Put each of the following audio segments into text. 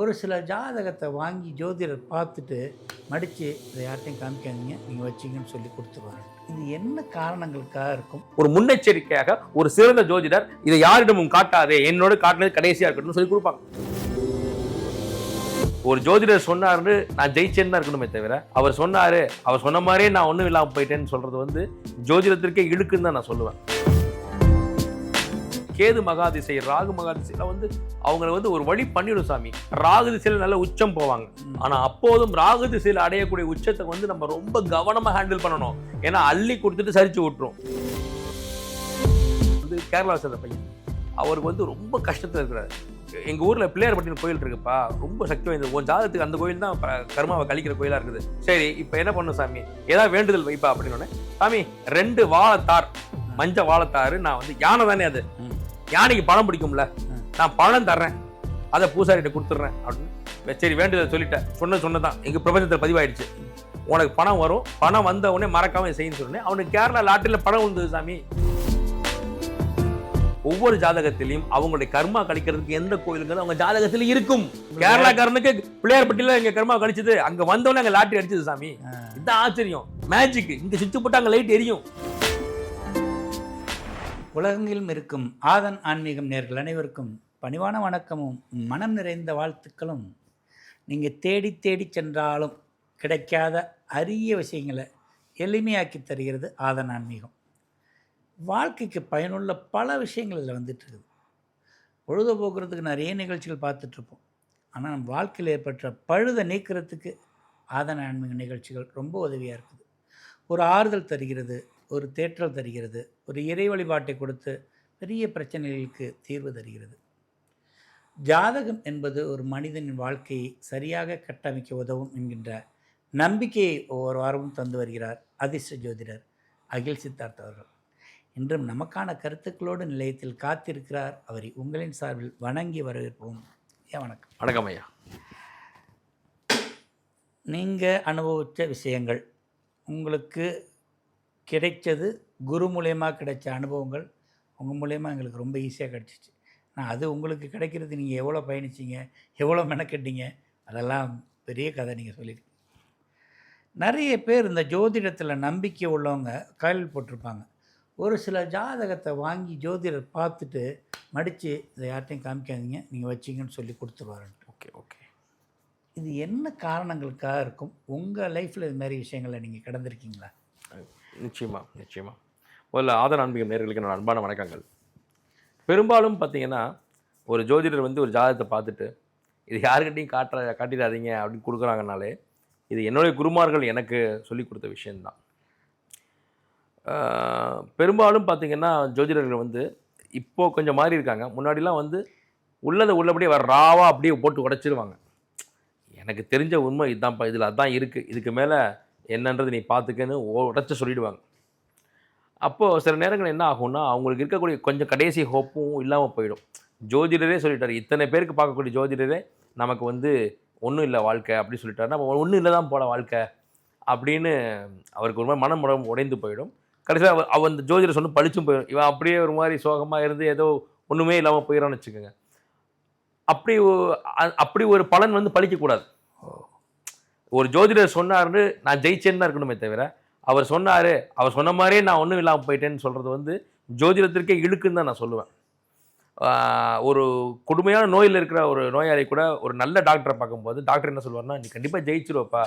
ஒரு சில ஜாதகத்தை வாங்கி ஜோதிடர் பார்த்துட்டு மடித்து இதை யார்ட்டையும் காமிக்காதீங்க. நீங்கள் வச்சிங்கன்னு சொல்லி கொடுத்துருவாங்க இது என்ன காரணங்களுக்காக இருக்கும்? ஒரு முன்னெச்சரிக்கையாக ஒரு சிறந்த ஜோதிடர் இதை யாரிடமும் காட்டாதே என்னோட காட்டினது கடைசியாக இருக்கணும்னு சொல்லி கொடுப்பாங்க. ஒரு ஜோதிடர் சொன்னார்னு நான் ஜெயிச்சேன்னு தான் இருக்கணுமே தவிர அவர் சொன்னார் அவர் சொன்ன மாதிரியே நான் ஒன்றும் இல்லாமல் போயிட்டேன்னு சொல்கிறது வந்து ஜோதிடத்திற்கே இழுக்குன்னு தான் நான் சொல்லுவேன். கேது மகாதிசை ராகு மகாதிசையில வந்து அவங்கள வந்து ஒரு வழி பண்ணிடும் சாமி. ராகு திசையில நல்ல உச்சம் போவாங்க. ஆனா அப்போதும் ராகு திசையில அடையக்கூடிய உச்சத்தை வந்து நம்ம ரொம்ப கவனமா ஹேண்டில் பண்ணணும். ஏன்னா அள்ளி கொடுத்துட்டு சரிச்சு விட்டுரும். வந்து கேரளா சேர்ந்த பையன். அவருக்கு வந்து ரொம்ப கஷ்டத்துல இருக்கிறாரு. எங்க ஊர்ல பிள்ளையார்பட்டினம் கோயில் இருக்குப்பா. ரொம்ப சக்தி வாய்ந்தது. உன் ஜாதகத்துக்கு அந்த கோயில் தான் கருமாவை கர்மாவை கழிக்கிற கோயிலா இருக்குது. சரி இப்போ என்ன பண்ணும் சாமி? ஏதாவது வேண்டுதல் வைப்பா அப்படின்னு உடனே, சாமி ரெண்டு வாழைத்தார். மஞ்ச வாழத்தாரு நான் வந்து யானை தானே அது. யானைக்கு பழம் பிடிக்கும்ல. நான் பழம் தர்றேன். அதை பூசாரிகிட்ட கொடுத்துட்றேன் அப்படின்னு. சரி வேண்டுதல் சொல்லிட்டேன். சொன்ன சொன்னதான் எங்க பிரபஞ்சத்தில் பதிவாயிடுச்சு. உனக்கு பணம் வரும். பணம் வந்த உடனே மறக்காம இதை செய்யுன்னு சொன்னேன். அவனுக்கு கேரளா லாட்டரியில் பணம் விழுந்தது சாமி. ஒவ்வொரு ஜாதகத்திலையும் அவங்களுடைய கர்மா கழிக்கிறதுக்கு எந்த கோயிலுங்கிறது அவங்க ஜாதகத்துல இருக்கும். கேரளாக்காரனுக்கு பிள்ளையார்பட்டியில எங்க கர்மா கழிச்சது அங்க வந்தவொடனே அங்க லாட்டரி அடிச்சது சாமி. இதுதான் ஆச்சரியம். மேஜிக் இங்க சுவிட்ச் போட்டு அங்க லைட் எரியும். உலகெங்கிலும் இருக்கும் ஆதன் ஆன்மீகம் நேர்கள் அனைவருக்கும் பணிவான வணக்கமும் மனம் நிறைந்த வாழ்த்துக்களும். நீங்கள் தேடி தேடி சென்றாலும் கிடைக்காத அரிய விஷயங்களை எளிமையாக்கி தருகிறது ஆதன் ஆன்மீகம். வாழ்க்கைக்கு பயனுள்ள பல விஷயங்கள் இதில் பொழுது இருக்குது பொழுதுபோக்குறதுக்கு நிறைய நிகழ்ச்சிகள் பார்த்துட்ருப்போம் ஆனால் நம் வாழ்க்கையில் ஏற்பட்ட பழுதை நீக்கிறதுக்கு ஆதன ஆன்மீக நிகழ்ச்சிகள் ரொம்ப உதவியாக இருக்குது. ஒரு ஆறுதல் தருகிறது. ஒரு தேற்றல் தருகிறது ஒரு இறை வழிபாட்டை கொடுத்து பெரிய பிரச்சனைகளுக்கு தீர்வு தருகிறது. ஜாதகம் என்பது ஒரு மனிதனின் வாழ்க்கையை சரியாக கட்டமைக்க உதவும் என்கின்ற நம்பிக்கையை ஒவ்வொரு வாரமும் தந்து வருகிறார் அதிர்ஷ்ட ஜோதிடர் அகில் சித்தார்த் அவர்கள். இன்றும் நமக்கான கருத்துக்களோடு நிலையத்தில் காத்திருக்கிறார். அவரை உங்களின் சார்பில் வணங்கி வரவேற்போம். வணக்கம். வணக்கம் ஐயா. நீங்கள் அனுபவித்த விஷயங்கள் உங்களுக்கு கிடைச்சது குரு மூலயமா கிடைச்ச அனுபவங்கள் உங்கள் மூலயமா எங்களுக்கு ரொம்ப ஈஸியாக கிடச்சிச்சு. நான் அது உங்களுக்கு கிடைக்கிறது நீங்கள் எவ்வளோ பயணிச்சீங்க எவ்வளோ மெனக்கெட்டீங்க அதெல்லாம் பெரிய கதை நீங்கள் சொல்லியிருக்கீங்க நிறைய பேர் இந்த ஜோதிடத்தில் நம்பிக்கை உள்ளவங்க காயில் போட்டிருப்பாங்க. ஒரு சில ஜாதகத்தை வாங்கி ஜோதிடர் பார்த்துட்டு மடித்து இதை யார்ட்டையும் காமிக்காதீங்க நீங்கள் வச்சிங்கன்னு சொல்லி கொடுத்துருவாருன்ட்டு. Okay okay. இது என்ன காரணங்களுக்காக இருக்கும்? உங்கள் லைஃப்பில் இது மாதிரி விஷயங்களை நீங்கள் கடந்திருக்கீங்களா? நிச்சயமா நிச்சயமா. முதல்ல ஆதர ஆன்மீகம் நேர்களுக்கு என்னோட அன்பான வணக்கங்கள். பெரும்பாலும் பார்த்தீங்கன்னா ஒரு ஜோதிடர் வந்து ஒரு ஜாதகத்தை பார்த்துட்டு இது யாருக்கிட்டையும் காட்டுற காட்டிடாதீங்க அப்படின்னு கொடுக்குறாங்கனாலே இது என்னுடைய குருமார்கள் எனக்கு சொல்லி கொடுத்த விஷயம்தான். பெரும்பாலும் பார்த்தீங்கன்னா ஜோதிடர்கள் வந்து இப்போ கொஞ்சம் மாறி இருக்காங்க. முன்னாடிலாம் வந்து உள்ளதை உள்ளபடியே வர ராவா அப்படியே போட்டு உடைச்சிருவாங்க. எனக்கு தெரிஞ்ச உண்மை இதுதான்ப்பா இதில் அதான் இருக்குது இதுக்கு மேலே என்னன்றது நீ பார்த்துக்கன்னு உடச்சி சொல்லிடுவாங்க. அப்போது சில நேரங்கள் என்ன ஆகும்னா அவங்களுக்கு இருக்கக்கூடிய கொஞ்சம் கடைசி ஹோப்பும் இல்லாமல் போயிடும். ஜோதிடரே சொல்லிட்டார் இத்தனை பேருக்கு பார்க்கக்கூடிய ஜோதிடரே நமக்கு வந்து ஒன்றும் இல்லை வாழ்க்கை அப்படி சொல்லிட்டார். நம்ம ஒன்றும் இல்லை தான் போல வாழ்க்கை அப்படின்னு அவருக்கு ஒரு மாதிரி மனம் உடைந்து போயிடும். கடைசியாக அவர் அவன் அந்த ஜோதிடர் சொன்ன பழிச்சும் போயிடும். இவன் அப்படியே ஒரு மாதிரி சோகமாக இருந்து ஏதோ ஒன்றுமே இல்லாமல் போயிடான்னு வச்சுக்கோங்க. அப்படி அப்படி ஒரு பலன் வந்து பழிக்கக்கூடாது. ஒரு ஜோதிடர் சொன்னாருன்னு நான் ஜெயிச்சேன்னு தான் இருக்கணுமே தவிர அவர் சொன்னாரு அவர் சொன்ன மாதிரியே நான் ஒன்றும் இல்லாமல் போயிட்டேன்னு சொல்றது வந்து ஜோதிடத்திற்கே இழுக்குன்னு தான் நான் சொல்லுவேன். ஒரு கொடுமையான நோயில் இருக்கிற ஒரு நோயாளி கூட ஒரு நல்ல டாக்டரை பார்க்கும்போது டாக்டர் என்ன சொல்லுவாருன்னா நீ கண்டிப்பாக ஜெயிச்சிருவப்பா.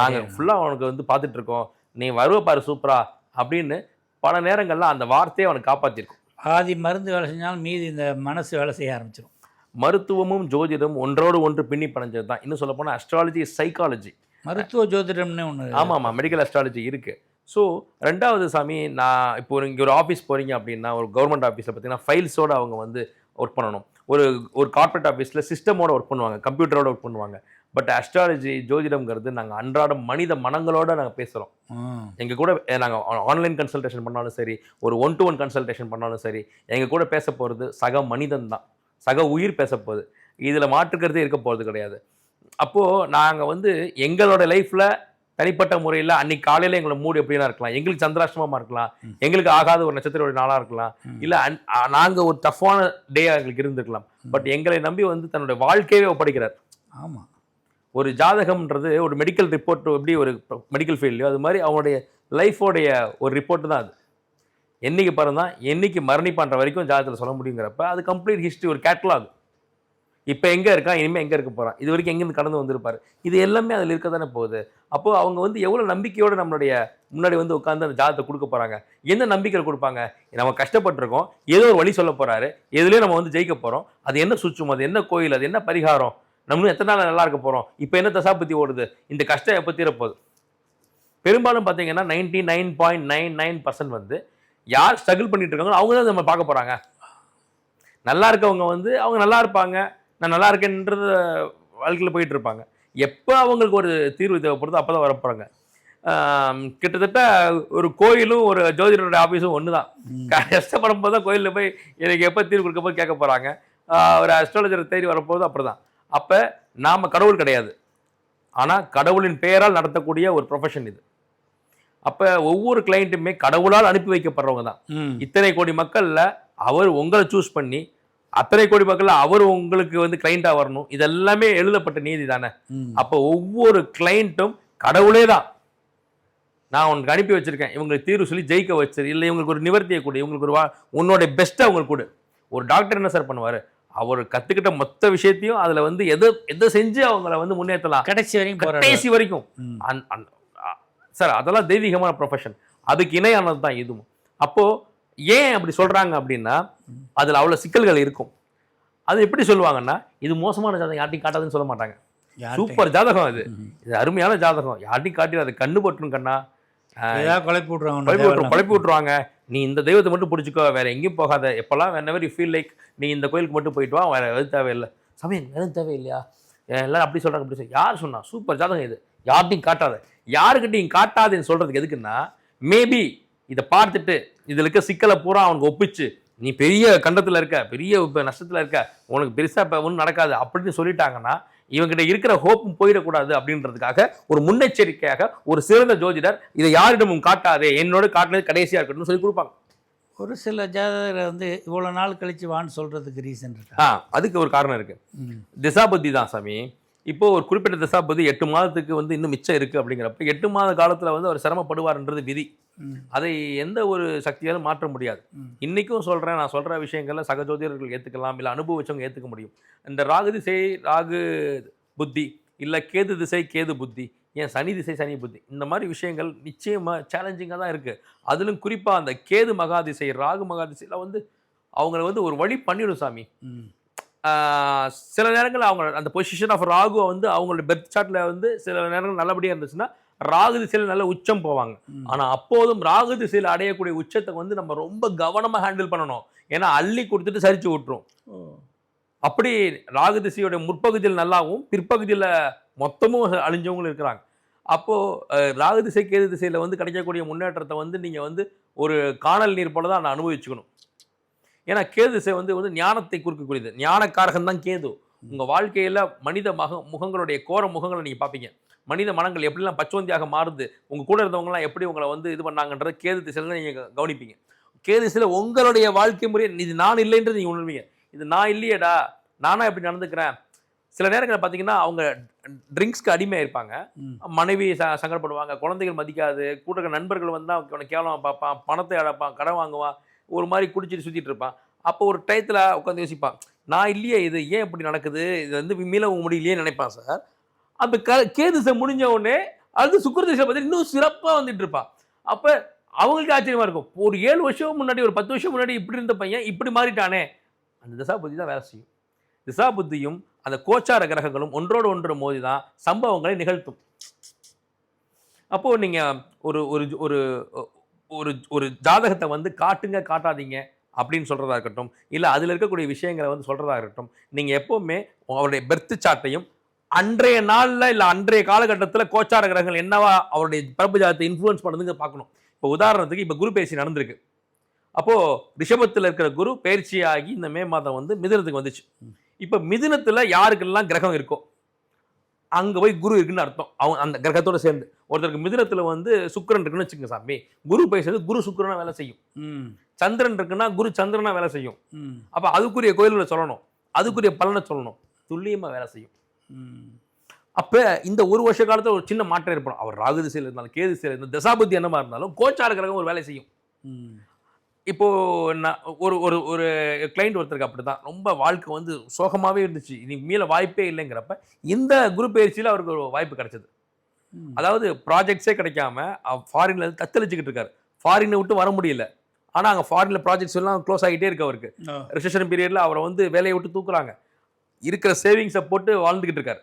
நாங்கள். ஃபுல்லாக அவனுக்கு வந்து பார்த்துட்டு இருக்கோம் நீ வருவ பாரு சூப்பரா அப்படின்னு பல நேரங்கள்ல அந்த வார்த்தையை அவனுக்கு காப்பாற்றிருக்கும் பாதி மருந்து வேலை செஞ்சாலும் மீதி இந்த மனசு வேலை செய்ய ஆரம்பிச்சிடும் மருத்துவமும் ஜோதிடமும் ஒன்றோடு ஒன்று பின்னி படைஞ்சது தான் இன்னும் சொல்ல போனால் அஸ்ட்ராலஜி சைக்காலஜி மருத்துவ ஜோதிடம்னு ஒன்று ஆமாம் ஆமாம் மெடிக்கல் அஸ்ட்ராலஜி இருக்கு. ஸோ ரெண்டாவது சாமி நான் இப்போ இங்கே ஒரு ஆஃபீஸ் போறீங்க அப்படின்னா ஒரு கவர்மெண்ட் ஆஃபீஸில் பார்த்தீங்கன்னா ஃபைல்ஸோட அவங்க வந்து ஒர்க் பண்ணணும். ஒரு ஒரு கார்ப்பரேட் ஆஃபீஸில் சிஸ்டமோட ஒர்க் பண்ணுவாங்க கம்ப்யூட்டரோட ஒர்க் பண்ணுவாங்க. பட் அஸ்ட்ராலஜி ஜோதிடம்ங்கிறது நாங்கள் அன்றாடம் மனித மனங்களோட நாங்கள் பேசுகிறோம் எங்கள் கூட நாங்கள் ஆன்லைன் கன்சல்டேஷன் பண்ணாலும் சரி ஒரு ஒன் டு ஒன் கன்சல்டேஷன் பண்ணாலும் சரி எங்கள் கூட பேச போகிறது சக மனிதன் தான் சக உயிர் பேச போகுது. இதில் மாற்றுக்கிறதே இருக்க போகிறது கிடையாது. அப்போது நாங்கள் வந்து எங்களோட லைஃப்பில் தனிப்பட்ட முறையில் அன்னைக்கு காலையில் எங்களை மூடு எப்படினா இருக்கலாம். எங்களுக்கு சந்திராஷ்டமமாக இருக்கலாம். எங்களுக்கு ஆகாத ஒரு நட்சத்திர நாளாக இருக்கலாம். இல்லை நாங்கள் ஒரு டஃப்பான டே எங்களுக்கு இருந்திருக்கலாம். பட் எங்களை நம்பி வந்து தன்னுடைய வாழ்க்கையவே ஒப்படைக்கிறார். ஆமாம் ஒரு ஜாதகம்ன்றது ஒரு மெடிக்கல் ரிப்போர்ட் எப்படி ஒரு மெடிக்கல் ஃபீல்ட்லையோ அது மாதிரி அவனுடைய லைஃபோடைய ஒரு ரிப்போர்ட் தான் அது. என்னைக்கு பிறந்தான் என்னைக்கு மரணிப்பான்ற வரைக்கும் ஜாதகத்தில் சொல்ல முடியுங்கிறப்ப அது கம்ப்ளீட் ஹிஸ்ட்ரி ஒரு கேட்லாக் இப்போ எங்கே இருக்கான் இனிமேல் எங்கே இருக்க போகிறான் இது வரைக்கும் எங்கேருந்து கடந்து வந்திருப்பாரு? இது எல்லாமே அதில் இருக்க தானே போகுது. அப்போது அவங்க வந்து எவ்வளோ நம்பிக்கையோடு நம்மளுடைய முன்னாடி வந்து உட்காந்து அந்த ஜாதகத்தை கொடுக்க போகிறாங்க என்ன நம்பிக்கையில் கொடுப்பாங்க? நம்ம கஷ்டப்பட்டிருக்கோம். ஏதோ ஒரு வழி சொல்ல போகிறாரு எதுலேயும் நம்ம வந்து ஜெயிக்க போகிறோம் அது என்ன சுச்சும் அது என்ன கோயில்? அது என்ன பரிகாரம்? நம்மளும் எத்தனை நாள் நல்லா இருக்க போகிறோம் இப்போ என்ன தசாபத்தி ஓடுது? இந்த கஷ்டம் எப்போ தீரப்போகுது? பெரும்பாலும் பார்த்தீங்கன்னா ninety nine point nine nine percent வந்து யார் ஸ்ட்ரகிள் பண்ணிட்டு இருக்காங்களோ அவங்க தான் நம்ம பார்க்க போகிறாங்க நல்லா இருக்கவங்க வந்து அவங்க நல்லா இருப்பாங்க. நான் நல்லா இருக்கேன்றது வாழ்க்கையில் போயிட்டு இருப்பாங்க. எப்போ அவங்களுக்கு ஒரு தீர்வு தேவைப்படுதோ அப்போ தான் வரப்போகிறாங்க கிட்டத்தட்ட ஒரு கோயிலும் ஒரு ஜோதிடரோட ஆஃபீஸும் ஒன்று தான் கஷ்டப்படும் போது தான் கோயிலில் போய் எனக்கு எப்போ தீர்வு கொடுக்க போது கேட்க போகிறாங்க ஒரு அஸ்ட்ராலஜர் தேடி வரப்போது அப்படி தான் அப்போ நாம் கடவுள் கிடையாது. ஆனால் கடவுளின் பெயரால் நடத்தக்கூடிய ஒரு ப்ரொஃபஷன் இது. அப்போ ஒவ்வொரு கிளைண்ட்டுமே கடவுளால் அனுப்பி வைக்கப்படுறவங்க தான் இத்தனை கோடி மக்கள்ல அவர் உங்களை சூஸ் பண்ணி அத்தனை கோடி மக்கள்ல அவர் உங்களுக்கு வந்து கிளைண்டா வரணும். இதெல்லாமே எழுதப்பட்ட நீதி தானே. அப்போ ஒவ்வொரு கிளைண்ட்டும் கடவுளே தான். நான் உனக்கு அனுப்பி வச்சிருக்கேன். இவங்களுக்கு தீர்வு சொல்லி ஜெயிக்க வச்சிரு இல்லை இவங்களுக்கு ஒரு நிவர்த்தியை கொடு இவங்களுக்கு ஒரு வா உன்னோட பெஸ்ட்டை அவங்களுக்கு கொடு. ஒரு டாக்டர் என்ன சார் பண்ணுவார்? அவர் கற்றுக்கிட்ட மொத்த விஷயத்தையும் அதில் வந்து எதை எதை செஞ்சு அவங்கள வந்து முன்னேற்றலாம் கடைசி வரைக்கும். கடைசி வரைக்கும். சார் அதெல்லாம் தெய்வீகமான ப்ரொஃபஷன் அதுக்கு இணையானது தான் இதுவும். அப்போது ஏன் அப்படி சொல்கிறாங்க அப்படின்னா அதில் அவ்வளோ சிக்கல்கள் இருக்கும். அது எப்படி சொல்லுவாங்கன்னா இது மோசமான ஜாதகம் யார்ட்டையும் காட்டாதுன்னு சொல்ல மாட்டாங்க. சூப்பர் ஜாதகம் அது. இது அருமையான ஜாதகம். யார்ட்டையும் காட்டி அது கண்ணு பட்டுரும் கண்ணா. குழப்பி விட்ருவாங்க குழப்பி விட்டுருவாங்க நீ இந்த தெய்வத்தை மட்டும் பிடிச்சிக்கோ வேற எங்கேயும் போகாத. எப்போல்லாம் whenever you ஃபீல் லைக் நீ இந்த கோயிலுக்கு மட்டும் போயிட்டு வா வேற எதுவும் தேவையில்லை. சமயம் எதுவும் தேவையில்லையா? எல்லாரும் அப்படி சொல்றாங்க அப்படி சொல்லி யார் சொன்னா சூப்பர் ஜாதகம் இது. யார்ட்டையும் காட்டாத. யாருக்கிட்டையும் காட்டாதுன்னு சொல்றதுக்கு எதுக்குன்னா மேபி இதை பார்த்துட்டு இதில் இருக்க சிக்கலை பூரா அவனுக்கு ஒப்பிச்சு நீ பெரிய கண்டத்தில் இருக்க பெரிய இப்ப நஷ்டத்தில் இருக்க உனக்கு பெருசாக இப்போ ஒன்றும் நடக்காது அப்படின்னு சொல்லிட்டாங்கன்னா இவங்கிட்ட இருக்கிற ஹோப்பும் போயிடக்கூடாது அப்படின்றதுக்காக ஒரு முன்னெச்சரிக்கையாக ஒரு சிறந்த ஜோதிடர் இதை யாரிடமும் காட்டாதே என்னோட காட்டினது கடைசியாக இருக்கட்டும்னு சொல்லி கொடுப்பாங்க. ஒரு சில ஜாதகரை வந்து இவ்வளோ நாள் கழிச்சு வான்னு சொல்றதுக்கு ரீசன் இருக்கா? ஆ அதுக்கு ஒரு காரணம் இருக்கு. ம். திசாபுத்தி தான் சாமி. இப்போ ஒரு குறிப்பிட்ட திசாபுத்தி எட்டு மாதத்துக்கு வந்து இன்னும் மிச்சம் இருக்கு அப்படிங்கிறப்ப எட்டு மாத காலத்துல வந்து அவர் சிரமப்படுவார்ன்றது விதி. அதை எந்த ஒரு சக்தியாலும் மாற்ற முடியாது. ம். இன்னைக்கும் சொல்றேன் நான் சொல்ற விஷயங்கள்ல சக ஜோதிடர்கள் ஏத்துக்கலாம் இல்ல அனுபவிச்சவங்க ஏத்துக்க முடியும். இந்த ராகு திசை ராகு புத்தி இல்ல கேது திசை கேது புத்தி ஏன் சனி திசை சனி புத்தி இந்த மாதிரி விஷயங்கள் நிச்சயமா சேலஞ்சிங்காக தான் இருக்கு. அதிலும் குறிப்பா அந்த கேது மகா திசை ராகு மகா திசையில வந்து அவங்கள வந்து ஒரு வழி பண்ணிடும் சாமி. சில நேரங்கள் அவங்க அந்த பொசிஷன் ஆஃப் ராகுவை வந்து அவங்களோட பெர்த் சார்ட்ல வந்து சில நேரங்கள் நல்லபடியா இருந்துச்சுன்னா ராகு திசையில் நல்ல உச்சம் போவாங்க. ம். ஆனா அப்போதும் ராகு திசையில் அடையக்கூடிய உச்சத்தை வந்து நம்ம ரொம்ப கவனமா ஹேண்டில் பண்ணணும். ஏன்னா அள்ளி கொடுத்துட்டு சரிச்சு விட்டுரும். அப்படி ராகு திசையோட முற்பகுதியில் நல்லாவும் பிற்பகுதியில் மொத்தமும் அழிஞ்சவங்களும் இருக்கிறாங்க. அப்போ அஹ், ராகு திசை கேது திசையில வந்து கிடைக்கக்கூடிய முன்னேற்றத்தை வந்து நீங்க வந்து ஒரு காணல் நீர் போல தான் நான் அனுபவிச்சுக்கணும். ஏன்னா கேது திசை வந்து வந்து ஞானத்தை குறிக்கக்கூடியது. ஞானக்காரகன் தான் கேது. உங்க வாழ்க்கையில மனித மக முகங்களுடைய கோர முகங்களை நீங்க பார்ப்பீங்க மனித மனங்கள் எப்படிலாம் பச்சோந்தியாக மாறுது உங்க கூட இருந்தவங்கலாம் எப்படி உங்களை வந்து இது பண்ணாங்கன்றத கேது திசையில நீங்க க- கவனிப்பீங்க. கேது திசையில உங்களுடைய வாழ்க்கை முறை இது நான் இல்லைன்றது நீங்க உணர்வீங்க. இது நான் இல்லையேடா நானா இப்படி நடந்துக்கிறேன். சில நேரங்களில் பார்த்தீங்கன்னா அவங்க ட்ரிங்க்ஸ்க்கு அடிமையாக இருப்பாங்க மனைவி ச சங்கடப்படுவாங்க குழந்தைகள் மதிக்காது கூட நண்பர்கள் வந்து அவனை கேவலமாக பார்ப்பான் பணத்தை அடைப்பான் கடன் வாங்குவான். ஒரு மாதிரி குடிச்சிட்டு சுற்றிட்டு இருப்பான். அப்போ ஒரு டயத்தில் உட்காந்து யோசிப்பான் நான் இல்லையே இது ஏன் இப்படி நடக்குது? இது வந்து மீளவும் முடியலையே நினைப்பான் சார். அந்த க கேதுசை முடிஞ்ச உடனே அது சுக்கரதிசை பற்றி இன்னும் சிறப்பாக வந்துட்டு இருப்பான். அப்போ அவங்களுக்கு ஆச்சரியமா இருக்கும் ஒரு ஏழு வருஷம் முன்னாடி ஒரு பத்து வருஷம் முன்னாடி இப்படி இருந்த பையன் இப்படி மாறிட்டானே. அந்த திசா புத்தி தான் வேலை செய்யும். திசா புத்தியும் அந்த கோச்சார கிரகங்களும் ஒன்றோடு ஒன்று மோதி தான் சம்பவங்களை நிகழ்த்தும். அப்போது நீங்கள் ஒரு ஒரு ஒரு ஒரு ஒரு ஜாதகத்தை வந்து காட்டுங்க காட்டாதீங்க அப்படின்னு சொல்கிறதா இருக்கட்டும். இல்லை அதில் இருக்கக்கூடிய விஷயங்களை வந்து சொல்கிறதா இருக்கட்டும். நீங்கள் எப்போவுமே அவருடைய பெர்த்து சாட்டையும் அன்றைய நாளில் இல்லை அன்றைய காலகட்டத்தில் கோச்சார கிரகங்கள் என்னவா அவருடைய பிறப்பு ஜாதத்தை இன்ஃப்ளூயன்ஸ் பண்ணுதுங்க பார்க்கணும். இப்போ உதாரணத்துக்கு இப்போ குரு பேசி நடந்திருக்கு. அப்போது ரிஷபத்தில் இருக்கிற குரு பயிற்சியாகி இந்த மே மாதம் வந்து மிதினத்துக்கு வந்துச்சு. இப்போ மிதுனத்துல யாருக்கெல்லாம் கிரகம் இருக்கோ அங்கே போய் குரு இருக்குன்னு அர்த்தம். அவங்க அந்த கிரகத்தோட சேர்ந்து. ஒருத்தருக்கு மிதுனத்துல வந்து சுக்கிரன் இருக்குன்னு வச்சுக்கோங்க சாமி. குரு போய் சேர்ந்து குரு சுக்கிரனா வேலை செய்யும். ம். சந்திரன் இருக்குன்னா குரு சந்திரனா வேலை செய்யும். ம். அப்ப அதுக்குரிய கோயில்களை சொல்லணும். அதுக்குரிய பலனை சொல்லணும். துல்லியமா வேலை செய்யும். அப்ப இந்த ஒரு வருஷ காலத்துல ஒரு சின்ன மாற்றம் ஏற்படும். அவர் ராகு திசையில் இருந்தாலும் கேது திசையில் இருந்தாலும் தசாபுத்தி என்னமா இருந்தாலும் கோச்சார கிரகம் ஒரு வேலை செய்யும். ம். இப்போ நான் ஒரு ஒரு ஒரு கிளைண்ட் ஒருத்தருக்கு அப்படிதான் ரொம்ப வாழ்க்கை வந்து சோகமாவே இருந்துச்சு. இனி மீள வாய்ப்பே இல்லைங்கிறப்ப இந்த குரு பயிற்சியில் அவருக்கு ஒரு வாய்ப்பு கிடைச்சது. அதாவது ப்ராஜெக்ட்ஸே கிடைக்காம ஃபாரின்ல தத்தளிச்சுக்கிட்டு இருக்காரு. ஃபாரினை விட்டு வர முடியல. ஆனா அங்க ஃபாரின்ல ப்ராஜெக்ட்ஸ் எல்லாம் க்ளோஸ் ஆகிட்டே இருக்கு அவருக்கு. ரிசெஷன் பீரியட்ல அவரை வந்து வேலையை விட்டு தூக்குறாங்க. இருக்கிற சேவிங்ஸை போட்டு வாழ்ந்துகிட்டு இருக்காரு.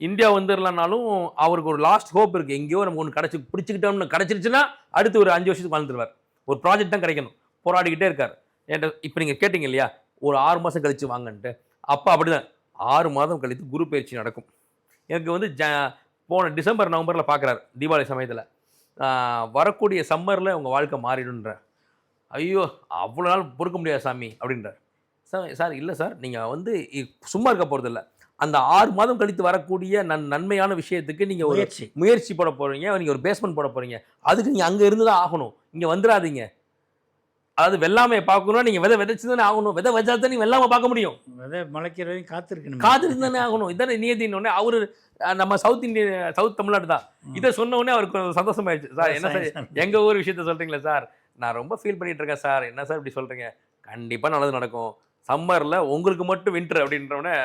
இந்தியா வந்துடலனாலும் அவருக்கு ஒரு லாஸ்ட் ஹோப் இருக்கு. எங்கேயோ நம்ம ஒன்று கிடச்சி பிடிச்சிக்கிட்டோம்னு கிடச்சிருச்சுன்னா அடுத்து ஒரு அஞ்சு வருஷத்துக்கு வாழ்ந்துருவார். ஒரு ப்ராஜெக்ட் தான் கிடைக்கணும். போராடிக்கிட்டே இருக்கார். என்கிட்ட இப்போ நீங்கள் கேட்டிங்க இல்லையா? ஒரு ஆறு மாதம் கழிச்சு வாங்கன்ட்டு. அப்போ அப்படிதான். ஆறு மாதம் கழித்து குரு பயிற்சி நடக்கும். எனக்கு வந்து ஜ போன டிசம்பர் நவம்பரில் பார்க்குறாரு தீபாவளி சமயத்தில். வரக்கூடிய சம்மரில் உங்கள் வாழ்க்கை மாறிடுன்ற ஐயோ அவ்வளோ நாள் பொறுக்க முடியாது சாமி அப்படின்றார். சார் சார் இல்லை சார் நீங்கள் வந்து சும்மா இருக்க போகிறதில்ல அந்த ஆறு மாதம் கழித்து வரக்கூடிய நன் நன்மையான விஷயத்துக்கு நீங்கள் ஒரு முயற்சி. போட போகிறீங்க நீங்கள் ஒரு பேஸ்மெண்ட் போட போகிறீங்க அதுக்கு நீங்கள் அங்கே இருந்து தான் ஆகணும். இங்கே வந்துடாதீங்க. அதாவது வெள்ளாமையை பார்க்கணும்னா நீங்கள் விதை விதைச்சு தானே ஆகணும். விதை வச்சா தான் நீங்கள் வெள்ளாமை பார்க்க முடியும். விதை முளைக்கிற வரைக்கும் காத்திருக்கணும். காத்திருந்து தானே ஆகணும். இதானே நியதின்னு உடனே அவரு நம்ம சவுத் இந்திய சவுத் தமிழ்நாடு தான். இதை சொன்ன உடனே அவருக்கு சந்தோஷமாயிடுச்சு. சார் என்ன சார் எங்க ஊர் விஷயத்த சொல்றீங்களா சார்? நான் ரொம்ப ஃபீல் பண்ணிட்டு இருக்கேன் சார். என்ன சார் இப்படி சொல்றீங்க? கண்டிப்பா நல்லது நடக்கும். சம்மர்ல உங்களுக்கு மட்டும் வின்டர் அப்படின்ற உடனே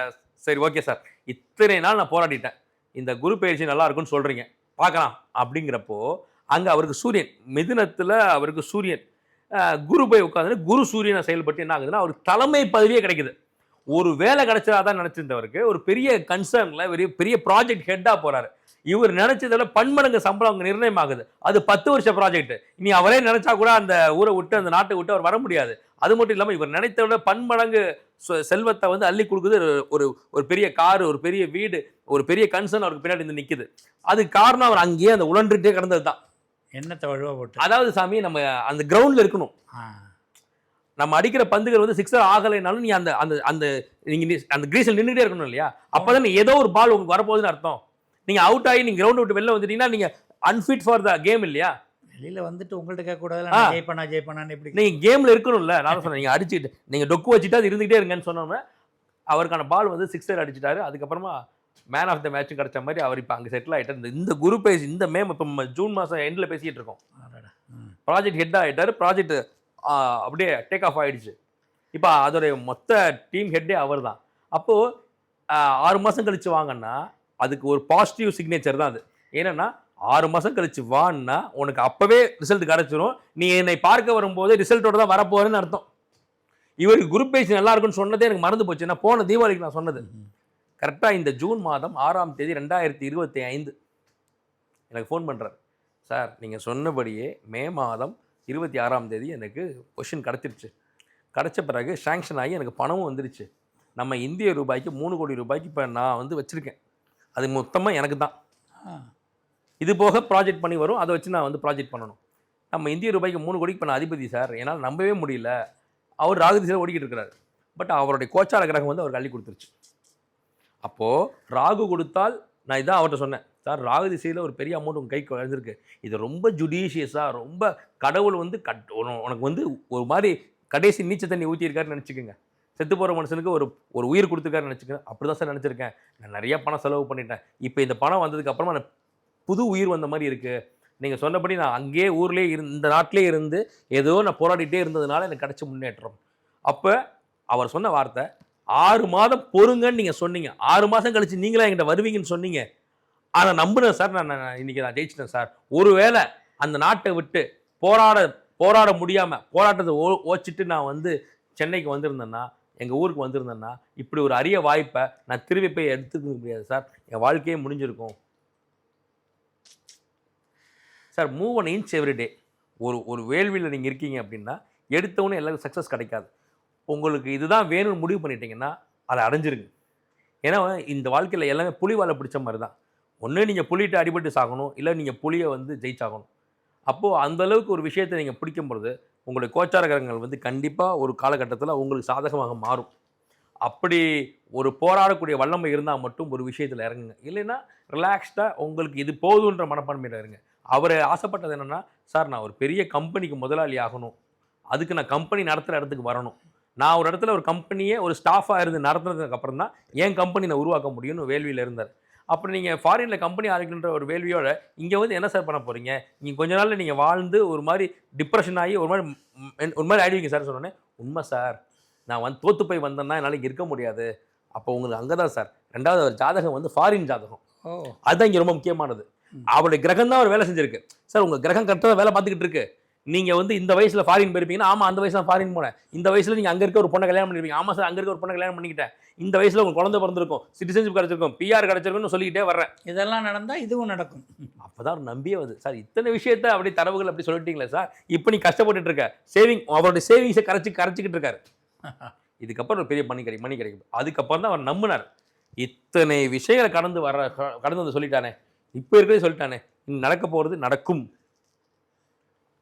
சரி ஓகே சார். இத்தனை நாள் நான் போராடிட்டேன். இந்த குரு பயிற்சி நல்லா இருக்கும்னு சொல்றீங்க. பார்க்கலாம். அப்படிங்கிறப்போ அங்க அவருக்கு சூரியன் மிதுனத்துல அவருக்கு சூரியன். குரு போய் உட்காந்து குரு சூரியனை செயல்பட்டு என்ன ஆகுதுன்னா அவருக்கு தலைமை பதவியே கிடைக்குது. ஒரு வேலை கிடைச்சதா தான் நினைச்சிருந்தவருக்கு ஒரு பெரிய கன்சர்ன்ல பெரிய பெரிய ப்ராஜெக்ட் ஹெட்டா போறாரு. இவர் நினைச்சதுல பன்மடங்கு சம்பளம் அங்க நிர்ணயம் ஆகுது அது பத்து வருஷ ப்ராஜெக்ட் இனி அவரே நினைச்சா கூட அந்த ஊரை விட்டு அந்த நாட்டை விட்டு அவர் வர முடியாது. அது மட்டும் இல்லாம இவர் நினைத்த விட பன்மடங்கு செல்வத்தை வந்து அள்ளி கொடுக்குது. ஒரு- ஒரு பெரிய காரு ஒரு பெரிய வீடு ஒரு பெரிய கன்சர்ன் அவருக்கு பின்னாடி இருந்து நிக்குது. அதுக்கு காரணம் அவர் அங்கேயே அந்த உழன்றுட்டே கிடந்தது தான் எண்ணத்தை வழுவ போட்டு? அதாவது சாமி நம்ம அந்த கிரவுண்ட்ல இருக்கணும். நம்ம அடிக்கிற பந்துகள் வந்து சிக்ஸர் ஆகலைனாலும் நீ அந்த அந்த அந்த நீங்க நி- அந்த கிரீஸில் நின்றுட்டே இருக்கணும் இல்லையா? அப்பதான் நீ ஏதோ ஒரு பால் உங்களுக்கு வரப்போகுதுன்னு அர்த்தம். நீங்க அவுட் ஆகி நீங்க கிரவுண்ட் விட்டு வெளில வந்துட்டீங்கன்னா நீங்க அன்ஃபிட் ஃபார் த கேம் இல்லையா? வெளியில வந்துட்டு உங்கள்ட்ட கேட்க கூடாது. ஜெய் பண்ணா ஜெய் பண்ணான்னு எப்படி நீங்க கேம்ல இருக்கணும்ல. நான் சொன்னேன் நீங்க அடிச்சுட்டு நீங்க டொக்கு வச்சுட்டு அது இருந்துகிட்டே இருங்கன்னு சொன்னோம்னா அவருக்கான பால் வந்து சிக்ஸர் அடிச்சிட்டாரு. அதுக்கப்புறமா மேன் ஆஃப் த மேட்சும் கிடைச்ச மாதிரி அவர் இப்போ அங்கே செட்டில் ஆயிட்டார். இந்த- குரு பேசி இந்த மே இப்போ ஜூன் மாதம் எண்டில் பேசிக்கிட்டு இருக்கோம். ப்ராஜெக்ட் ஹெட் ஆகிட்டார் ப்ராஜெக்ட் அப்படியே டேக் ஆஃப் ஆயிடுச்சு. இப்போ அதோடைய மொத்த டீம் ஹெட்டே அவர் தான் அப்போது ஆறு மாதம் கழிச்சு வாங்கன்னா அதுக்கு ஒரு பாசிட்டிவ் சிக்னேச்சர் தான் அது. என்னன்னா ஆறு மாதம் கழிச்சு வான்னா உனக்கு அப்போவே ரிசல்ட் கிடச்சிரும். நீ என்னை பார்க்க வரும்போது ரிசல்ட்டோட தான் வரப்போறேன்னு அர்த்தம். இவருக்கு குரூப் பேஜ் நல்லா இருக்குன்னு சொன்னதே எனக்கு மறந்து போச்சு. நான் போன தீபாவளிக்கு நான் சொன்னது. கரெக்டாக இந்த ஜூன் மாதம் ஆறாம் தேதி ரெண்டாயிரத்தி இருபத்தி ஐந்து. எனக்கு ஃபோன் பண்ணுறார் சார் நீங்கள் சொன்னபடியே மே மாதம் இருபத்தி ஆறாம் தேதி எனக்கு கொஷின் கிடச்சிருச்சு. கிடச்ச பிறகு சாங்ஷன் ஆகி எனக்கு பணமும் வந்துருச்சு. நம்ம இந்திய ரூபாய்க்கு மூணு கோடி ரூபாய்க்கு இப்போ நான் வந்து வச்சுருக்கேன். அது மொத்தமாக எனக்கு தான். இது போக ப்ராஜெக்ட் பண்ணி வரும். அதை வச்சு நான் வந்து ப்ராஜெக்ட் பண்ணணும். நம்ம இந்திய ரூபாய்க்கு மூணு கோடிக்கு இப்போ நான் அதிபதி சார் என்னால் நம்பவே முடியல. அவர் ராகு திசையில் ஓடிக்கிட்டு இருக்கிறாரு பட் அவருடைய கோச்சார கிரகம் வந்து அவர் அள்ளி கொடுத்துருச்சு. அப்போது ராகு கொடுத்தால் நான் இதான் அவர்கிட்ட சொன்னேன். சார் ராகு திசையில் ஒரு பெரிய அமௌண்ட் உங்கள் கைக்கு வந்திருக்கு. இது ரொம்ப ஜுடிஷியஸாக ரொம்ப கடவுள் வந்து கட் உனக்கு வந்து ஒரு மாதிரி கடைசி நீச்ச தண்ணி ஊற்றியிருக்காருன்னு நினச்சிக்கோங்க. செத்து போகிற மனுஷனுக்கு ஒரு ஒரு உயிர் கொடுத்துருக்காருன்னு நினச்சிக்கோங்க. அப்படி தான் சார் நினச்சிருக்கேன். நான் நிறையா பணம் செலவு பண்ணிட்டேன். இப்போ இந்த பணம் வந்ததுக்கப்புறமா நான் புது உயிர் வந்த மாதிரி இருக்குது நீங்கள் சொன்னபடி நான் அங்கேயே ஊர்லேயே இருந்து இந்த நாட்டிலே இருந்து ஏதோ நான் போராடிட்டே இருந்ததுனால எனக்கு கிடச்ச முன்னேற்றம். அப்போ அவர் சொன்ன வார்த்தை ஆறு மாதம் பொறுங்கன்னு நீங்கள் சொன்னீங்க. ஆறு மாதம் கழித்து நீங்களா என்கிட்ட வருவீங்கன்னு சொன்னீங்க. அதை நம்புனேன் சார் நான் இன்னைக்கு நான் ஜெயிச்சிட்டேன் சார் ஒருவேளை அந்த நாட்டை விட்டு போராட போராட முடியாமல் போராட்டத்தை ஓ ஓச்சிட்டு நான் வந்து சென்னைக்கு வந்திருந்தேன்னா எங்கள் ஊருக்கு வந்திருந்தேன்னா இப்படி ஒரு அரிய வாய்ப்பை நான் திரும்பி போய் எடுத்துக்க முடியாது சார் என் வாழ்க்கையே முடிஞ்சிருக்கும். Sir move one inch everyday ஒரு ஒரு வேள்வியில் நீங்கள் இருக்கீங்க அப்படின்னா எடுத்தவொடனே எல்லாருக்கும் சக்ஸஸ் கிடைக்காது. உங்களுக்கு இதுதான் வேணும்னு முடிவு பண்ணிட்டீங்கன்னா அதை அடைஞ்சிருங்க. ஏன்னா இந்த வாழ்க்கையில் எல்லாமே புலி வாழை பிடிச்ச மாதிரி தான். ஒன்று நீங்கள் புலிகிட்ட அடிபட்டு சாகணும் இல்லை நீங்கள் புலியை வந்து ஜெயிச்சாகணும். அப்போது அந்த அளவுக்கு ஒரு விஷயத்தை நீங்கள் பிடிக்கும் பொழுது உங்களுடைய கோச்சார கிரகங்கள் வந்து கண்டிப்பாக ஒரு காலகட்டத்தில் உங்களுக்கு சாதகமாக மாறும். அப்படி ஒரு போராடக்கூடிய வல்லமை இருந்தால் மட்டும் ஒரு விஷயத்தில் இறங்குங்க. இல்லைன்னா ரிலாக்ஸ்டாக உங்களுக்கு இது போதுன்ற மனப்பான்மையில் இருங்க. அவர் ஆசைப்பட்டது என்னென்னா சார் நான் ஒரு பெரிய கம்பெனிக்கு முதலாளி ஆகணும். அதுக்கு நான் கம்பெனி நடத்துகிற இடத்துக்கு வரணும். நான் ஒரு இடத்துல ஒரு கம்பெனியே ஒரு ஸ்டாஃபாக இருந்து நடத்துனதுக்கு அப்புறம் தான் என் கம்பெனி நான் உருவாக்க முடியும்னு வேள்வியில் இருந்தார். அப்புறம் நீங்கள் ஃபாரினில் கம்பெனி ஆரம்பிக்கின்ற ஒரு வேள்வியோட இங்கே வந்து என்ன சார் பண்ண போகிறீங்க நீங்கள் கொஞ்ச நாளில் நீங்கள் வாழ்ந்து ஒரு மாதிரி டிப்ரெஷன் ஆகி ஒரு மாதிரி ஒரு மாதிரி ஆயிடுவீங்க சார் சொன்னோன்னே உண்மை சார் நான் வந்து தோத்து போய் வந்தேன்னா என்னால் இங்க இருக்க முடியாது. அப்போ உங்களுக்கு அங்கே தான் சார் ரெண்டாவது ஒரு ஜாதகம் வந்து ஃபாரின் ஜாதகம். அதுதான் இங்கே ரொம்ப முக்கியமானது. அவருடைய கிரகம் தான் ஒரு வேலை செஞ்சிருக்கு. சார் உங்கள் கிரகம் கரெக்டாக வேலை பார்த்துக்கிட்டு இருக்கு. நீங்கள் வந்து இந்த வயசில் ஃபாரின் போயிருப்பீங்கன்னா ஆமாம் அந்த வயசுல ஃபாரின் போனேன். இந்த வயசில் நீங்கள் அங்கே இருக்க ஒரு பொண்ணை கல்யாணம் பண்ணிருப்பீங்க. ஆமாம் சார் அங்கே இருக்க ஒரு பொண்ணை கல்யாணம் பண்ணிக்கிட்டேன். இந்த வயசில் உங்கள் குழந்தை பிறந்திருக்கும் சிட்டிசன்ஷிப் கிடச்சிருக்கும் பிஆர் கிடச்சிருக்கும்னு சொல்லிக்கிட்டே வர்றேன். இதெல்லாம் நடந்தால் இதுவும் நடக்கும். அப்பதான் அவர் நம்பியே வருது. சார் இத்தனை விஷயத்த அப்படி தரவுகள் அப்படி சொல்லிட்டீங்களே சார் இப்போ நீ கஷ்டப்பட்டுட்டு இருக்க. சேவிங் அவருடைய சேவிங்ஸை கரைச்சி கரைச்சிக்கிட்டு இருக்காரு. இதுக்கப்புறம் ஒரு பெரிய மணி கிடைக்கும் மணி கிடைக்கும். அதுக்கப்புறம் தான் அவர் நம்பினார். இத்தனை விஷயங்களை கடந்து வர கடந்து வந்து சொல்லிட்டானே. இப்போ இருக்கிறதே சொல்லிட்டானே. நடக்க போகிறது நடக்கும்.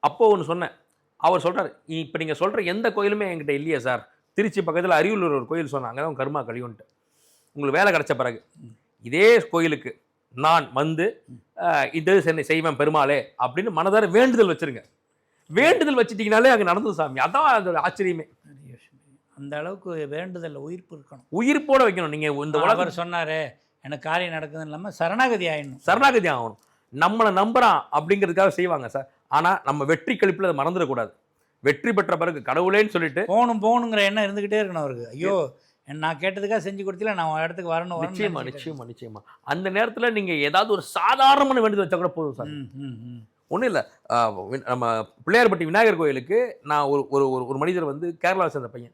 அப்போ ஒன்று சொன்னேன். அவர் சொல்றாரு இப்போ நீங்கள் சொல்கிற எந்த கோயிலுமே என்கிட்ட இல்லையே சார். திருச்சி பக்கத்தில் அரியலூர் ஒரு கோயில் சொன்னாங்க அங்கே தான் கர்மா கழிவுன்ட்டு உங்களுக்கு வேலை கிடைச்ச பிறகு இதே கோயிலுக்கு நான் வந்து இது சென்னை செய்வேன் பெருமாளே அப்படின்னு மனதார வேண்டுதல் வச்சிருங்க. வேண்டுதல் வச்சிட்டீங்கனாலே அங்கே நடந்தது சாமி. அதான் அதோட ஆச்சரியமே. அந்த அளவுக்கு வேண்டுதல் உயிர்ப்பு இருக்கணும். உயிர்ப்போட வைக்கணும். நீங்கள் இந்த உலகம் சொன்னாரே எனக்கு காரியம் நடக்குதுன்னு இல்லாமல் சரணாகதி ஆயிடணும். சரணாகதி ஆகணும். நம்மளை நம்புறான் அப்படிங்கிறதுக்காக செய்வாங்க சார். ஆனால் நம்ம வெற்றி கழிப்பில் அதை மறந்துடக்கூடாது. வெற்றி பெற்ற பிறகு கடவுளேன்னு சொல்லிட்டு போகணும் போகணுங்கிற எண்ணம் இருந்துகிட்டே இருக்கணும் அவருக்கு. ஐயோ நான் கேட்டதுக்காக செஞ்சு கொடுத்தீல நான் இடத்துக்கு வரணும் நிச்சயமா நிச்சயமா நிச்சயமா. அந்த நேரத்தில் நீங்கள் ஏதாவது ஒரு சாதாரணமான வேண்டுதல் வச்சா கூட போதும் சார். ஒன்றும் இல்லை. நம்ம பிள்ளையார்பட்டி விநாயகர் கோயிலுக்கு நான் ஒரு ஒரு ஒரு- ஒரு மனிதர் வந்து கேரளாவை சேர்ந்த பையன்.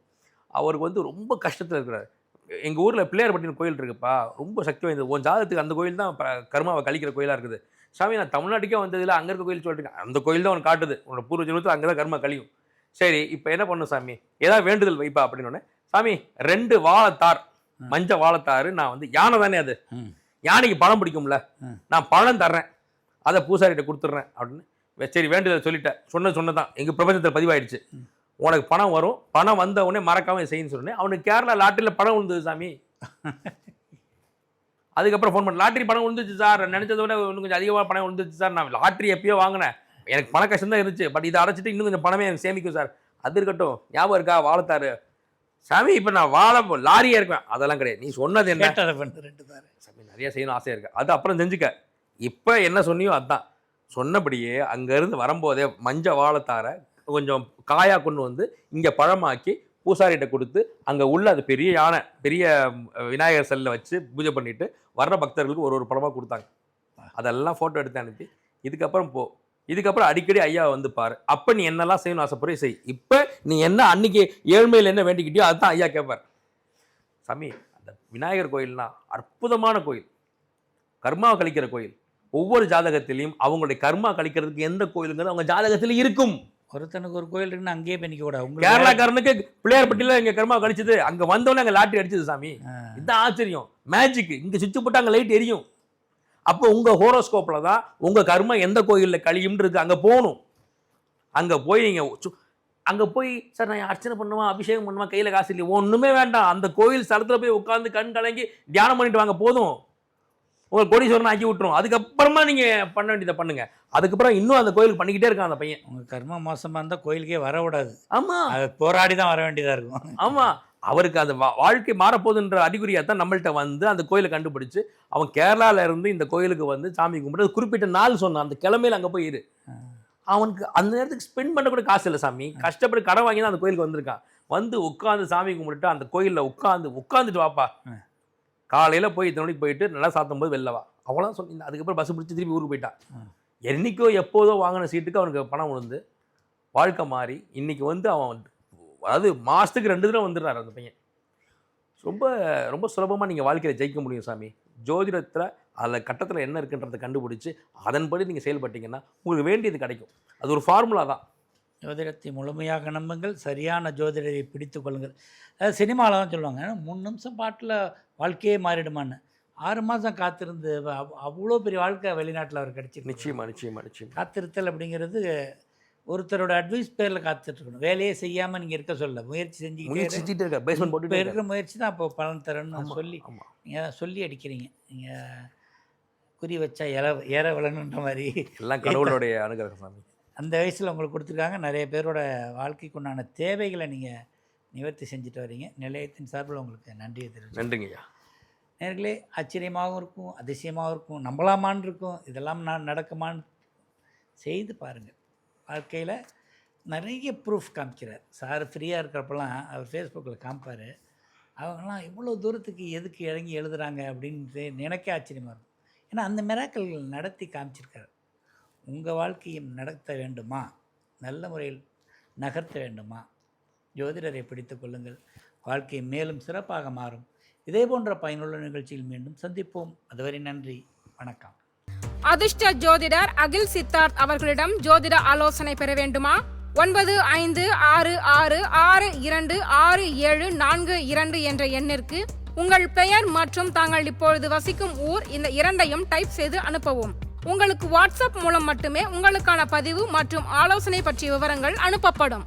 அவருக்கு வந்து ரொம்ப கஷ்டத்தில் இருக்கிறார். எங்கள் ஊரில் பிள்ளையார்பட்டின்னு கோயில் இருக்குப்பா. ரொம்ப சக்தி வாய்ந்தது. உன் ஜாதகத்துக்கு அந்த கோயில் தான் கர்மாவை கழிக்கிற கோயிலாக இருக்குது. சாமி நான் தமிழ்நாட்டுக்கே வந்ததில்ல அங்கே இருக்க கோயில் சொல்லிட்டு அந்த கோயில் தான் உனக்கு காட்டுது. உன்னோட பூர்வ ஜென்மத்தில் அங்கே தான் கர்மா கழியும். சரி இப்போ என்ன பண்ணும் சாமி? ஏதாவது வேண்டுதல் வைப்பா அப்படின்னு சாமி ரெண்டு வாழைத்தார் மஞ்ச வாழைத்தாறு நான் வந்து யானை தானே அது. யானைக்கு பழம் பிடிக்கும்ல. நான் பழம் தர்றேன். அதை பூசாரிகிட்ட கொடுத்துட்றேன் அப்படின்னு சரி வேண்டுதல் சொல்லிட்டேன். சொன்னது சொன்னதான் எங்கள் பிரபஞ்சத்தில் பதிவாயிடுச்சு. உனக்கு பணம் வரும். பணம் வந்த உடனே மறக்காம செய்யுன்னு சொன்னேன். அவனுக்கு கேரளா லாட்டரியில் பணம் விழுந்தது சாமி. அதுக்கப்புறம் ஃபோன் பண்ண. லாட்டரி பணம் விழுந்துச்சு சார். நினைச்சதை விட இன்னும் கொஞ்சம் அதிகமாக பணம் விழுந்துச்சு சார். நான் லாட்டரி எப்பயோ வாங்கினேன். எனக்கு பண கஷ்டம் தான் இருந்துச்சு. பட் இதை அடைச்சிட்டு இன்னும் கொஞ்சம் பணமே எனக்கு சேமிக்கும் சார். அது இருக்கட்டும். ஞாபகம் இருக்கா? வாழைத்தாரு சாமி இப்போ நான் வாழை லாரியே இருக்கேன். அதெல்லாம் கிடையாது. நீ சொன்னது என்ன? சாமி நிறைய செய்யணும் ஆசையாக இருக்கு. அது அப்புறம் செஞ்சுக்க. இப்போ என்ன சொன்னியோ அதான். சொன்னபடியே அங்கேருந்து வரும்போதே மஞ்ச வாழைத்தாரை கொஞ்சம் காயாக கொண்டு வந்து இங்கே பழமாக்கி பூசாரிகிட்ட கொடுத்து அங்கே உள்ள அது பெரிய யானை பெரிய விநாயகர் செல்லில் வச்சு பூஜை பண்ணிட்டு வர்ற பக்தர்களுக்கு ஒரு ஒரு படமாக கொடுத்தாங்க. அதெல்லாம் ஃபோட்டோ எடுத்து அனுப்பி இதுக்கப்புறம் போ இதுக்கப்புறம் அடிக்கடி ஐயா வந்து பாரு அப்போ நீ என்னெல்லாம் செய்யணும் ஆசைப்படுறே செய். இப்போ நீ என்ன அன்னைக்கு ஏழ்மையில் என்ன வேண்டிக்கிட்டியோ அதுதான் ஐயா கேட்பார் சாமி அந்த விநாயகர் கோயில்னா அற்புதமான கோயில். கர்மாவை கழிக்கிற கோயில். ஒவ்வொரு ஜாதகத்திலையும் அவங்களுடைய கர்மா கழிக்கிறதுக்கு எந்த கோயிலுங்கிறது அவங்க ஜாதகத்தில் இருக்கும். ஒருத்தனுக்கு ஒரு கோயில் இருக்குன்னு அங்கேயே பண்ணிக்க கூடாது உங்களுக்கு கேரளாக்காரனுக்கு பிள்ளையார்பட்டியில் இங்க கர்மா கழிச்சது அங்க வந்தவொடனே அங்க லாட்டரி அடிச்சது சாமி. இதுதான் ஆச்சரியம். மேஜிக் இங்க சுவிட்ச் போட்டு அங்க லைட் எரியும். அப்போ உங்க ஹோரோஸ்கோப்ல தான் உங்க கர்மா எந்த கோயில்ல கழியும்ன்றது அங்க போகணும். அங்க போய் நீங்க சு- அங்க போய் சார் நான் அர்ச்சனை பண்ணுவேன் அபிஷேகம் பண்ணுவேன் கையில காசு இல்லையே. ஒண்ணுமே வேண்டாம். அந்த கோயில் ஸ்தலத்துல போய் உட்காந்து கண் கலங்கி தியானம் பண்ணிட்டு வாங்க போதும். உங்களை கோடீஸ்வரன் ஆக்கி விட்டுரும். அதுக்கப்புறமா நீங்க பண்ண வேண்டியதை பண்ணுங்க. அதுக்கப்புறம் இன்னும் அந்த கோயிலுக்கு பண்ணிக்கிட்டே இருக்கான் அந்த பையன். உங்க கர்மா மோசமா இருந்தா கோயிலுக்கே வர விடாது ஆமா. அது போராடி தான் வர வேண்டியதா இருக்கும். ஆமா. அவருக்கு அந்த வா- வாழ்க்கை மாறப்போகுதுன்ற அறிகுறியா தான் நம்மள்ட்ட வந்து அந்த கோயிலை கண்டுபிடிச்சு அவன் கேரளால இருந்து இந்த கோயிலுக்கு வந்து சாமி கும்பிட்டு குறிப்பிட்ட நாள் சொன்னான். அந்த கிழமையில அங்க போய் இரு. அவனுக்கு அந்த நேரத்துக்கு ஸ்பெண்ட் பண்ண கூட காசு இல்லை சாமி. கஷ்டப்பட்டு கடன் வாங்கி தான் அந்த கோயிலுக்கு வந்திருக்கான். வந்து உட்காந்து சாமி கும்பிட்டுட்டு அந்த கோயில்ல உட்காந்து உட்காந்துட்டு வாப்பா. காலையில போய் இத்தனை மணிக்கு போயிட்டு நல்லா சாத்தும் போது வெளில வா. அவ்வளோதான் சொல்லி அதுக்கப்புறம் பஸ் பிடிச்சி திருப்பி ஊருக்கு போயிட்டான் ம். என்னைக்கோ எப்போதோ வாங்கின சீட்டுக்கு அவனுக்கு பணம் விழுந்து வாழ்க்கை மாறி இன்னைக்கு வந்து அவன் அதாவது மாசத்துக்கு ரெண்டு தடவை வந்துடுறாரு அந்த பையன். ரொம்ப ரொம்ப சுலபமாக நீங்கள் வாழ்க்கையில் ஜெயிக்க முடியும் சாமி. ஜோதிடத்தில் அதில் கட்டத்தில் என்ன இருக்குன்றதை கண்டுபிடிச்சி அதன்படி நீங்கள் செயல்பட்டீங்கன்னா உங்களுக்கு வேண்டியது கிடைக்கும். அது ஒரு ஃபார்முலா தான். ஜோதிடத்தை முழுமையாக நம்புங்கள் சரியான ஜோதிடரை பிடித்து கொள்ளுங்கள். அதாவது சினிமாவில் தான் சொல்லுவாங்க மூணு நிமிஷம் பாட்டில் வாழ்க்கையே மாறிடுமான்னு. ஆறு மாதம் காத்திருந்து அவ்- அவ்வளோ பெரிய வாழ்க்கை வெளிநாட்டில் அவர் கிடைச்சிருக்கு. நிச்சயமா நிச்சயமா நிச்சயமா. காத்திருத்தல் அப்படிங்கிறது ஒருத்தரோட அட்வைஸ் பேரில் காத்துட்ருக்கணும். வேலையே செய்யாமல் நீங்கள் இருக்க சொல்ல முயற்சி இரு. செஞ்சுட்டு இருக்கா பேஸ்மெண்ட் இப்போ போட்டு இருக்கிற முயற்சி தான் அப்போ பலன் தரணும்னு சொல்லி. நீங்கள் சொல்லி அடிக்கிறீங்க. நீங்கள் குறி வச்சா எற ஏற விழணுன்ற மாதிரி எல்லாம் கடவுளுடைய அனுகிரகம் சாமி. அந்த வயசில் உங்களுக்கு கொடுத்துருக்காங்க. நிறைய பேரோட வாழ்க்கைக்கு உண்டான தேவைகளை நீங்கள் நிவர்த்தி செஞ்சுட்டு வரீங்க. நிலையத்தின் சார்பில் உங்களுக்கு நன்றியை தெரிவிச்சு நன்றிங்க ஐயா நேர்களே ஆச்சரியமாகவும் இருக்கும் அதிசயமாகவும் இருக்கும். நம்பலாமான்னு இருக்கும். இதெல்லாம் நான் நடக்குமான்னு செய்து பாருங்கள் வாழ்க்கையில் நிறைய ப்ரூஃப் காமிக்கிறார். சார் ஃப்ரீயாக இருக்கிறப்பெல்லாம் அவர் ஃபேஸ்புக்கில் காமிப்பார். அவங்கெல்லாம் இவ்வளோ தூரத்துக்கு எதுக்கு இறங்கி எழுதுறாங்க அப்படின்னு நினைக்க ஆச்சரியமாக இருக்கும். ஏன்னா அந்த மிராக்கள் நடத்தி காமிச்சிருக்காரு. உங்கள் வாழ்க்கையும் நடத்த வேண்டுமா? நல்ல முறையில் நகர்த்த வேண்டுமா? ஜோதிடரை பிடித்து கொள்ளுங்கள். வாழ்க்கை மேலும் சிறப்பாக மாறும். இதே போன்ற பயனுள்ள நிகழ்ச்சியில் மீண்டும் சந்திப்போம். அதுவரை நன்றி. வணக்கம். அதிர்ஷ்ட ஜோதிடர் அகில் சித்தார்த் அவர்களிடம் ஜோதிட ஆலோசனை பெற வேண்டுமா? ஒன்பது ஐந்து ஆறு ஆறு ஆறு இரண்டு ஆறு ஏழு நான்கு இரண்டு என்ற எண்ணிற்கு உங்கள் பெயர் மற்றும் தாங்கள் இப்பொழுது வசிக்கும் ஊர் இந்த இரண்டையும் டைப் செய்து அனுப்பவும். உங்களுக்கு வாட்ஸ்அப் மூலம் மட்டுமே உங்களுக்கான பதிவு மற்றும் ஆலோசனை பற்றிய விவரங்கள் அனுப்பப்படும்.